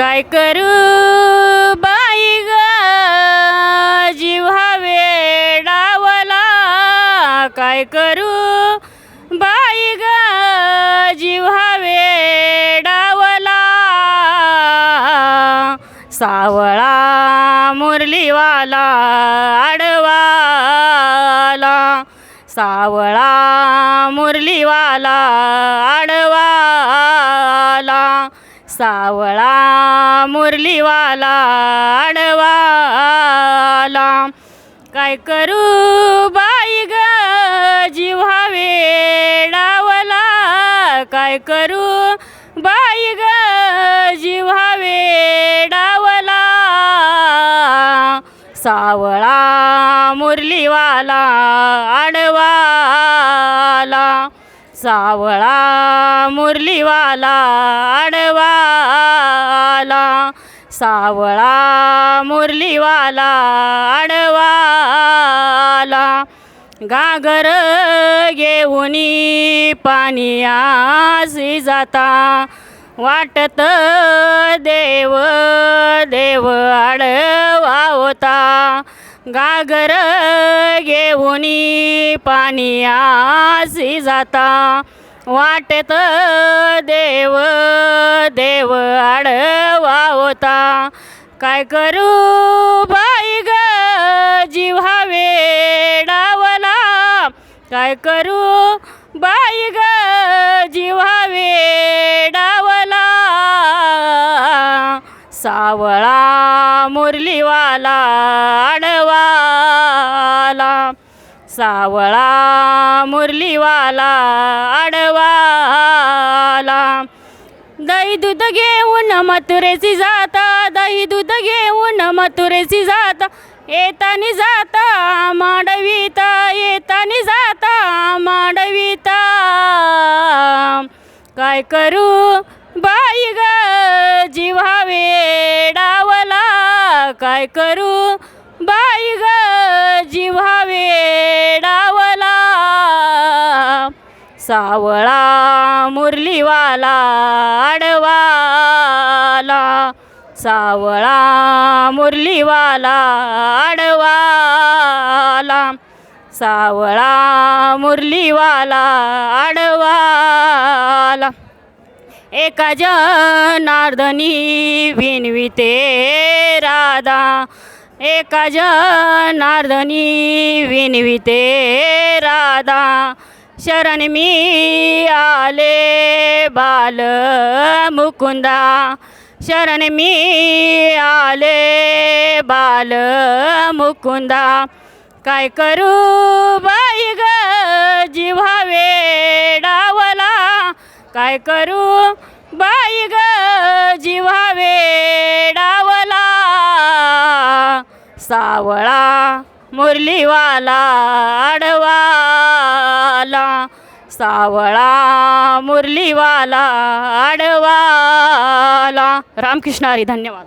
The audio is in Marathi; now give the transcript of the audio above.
काय करू बाई ग? जीवा वेडावला काय करू बाई ग? जीवा वेडावला सावळा मुरलीवाला आडवाला. सावळा मुरलीवाला आडवा सावळा मुरलीवाला आडवाला. काय करू बाई ग जीवा वेडावला. काय करू बाई ग जीवा वेडावला. सावळा मुरलीवाला आडवा सावळा मुरलीवाला आडवाला. सावळा मुरलीवाला आडवाला. गागर घेऊन पाणी आसी जाता. वाटत देव देव आडवा होता. गागर घेऊन पाणी आसी जाता. वाटेत देव देव आडवा होता. काय करू बाई ग जीवा वेडावला. काय करू बाई ग जीवा वेडावला. सावळा मुरलीवाला आडवाला. सावळा मुरलीवाला आडवाला. दही दूध घेऊन मथुरेची जाता दही दूध घेऊन मथुरेची जाता. येतानी जाता मांडविता येतानी जाता मांडविता. काय करू बाई ग जीवा वेडावला काय करू? बाई ग जीवा वेडावला सावळा मुरलीवाला आडवाला. सावळा मुरलीवाला आडवाला. सावळा मुरलीवाला आडवाला. एका जनार्दनी विनविते राधा। एका जनार्दनी विनविते राधा। शरण मी आले बाल मुकुंदा। शरण मी आले बाल मुकुंदा। काय करू बाई ग? जीवा वेडावला काय करू? बाई ग जीवा वेडावला. सावळा मुरलीवाला आडवाला. सावळा मुरलीवाला आडवाला. रामकृष्ण हरी धन्यवाद.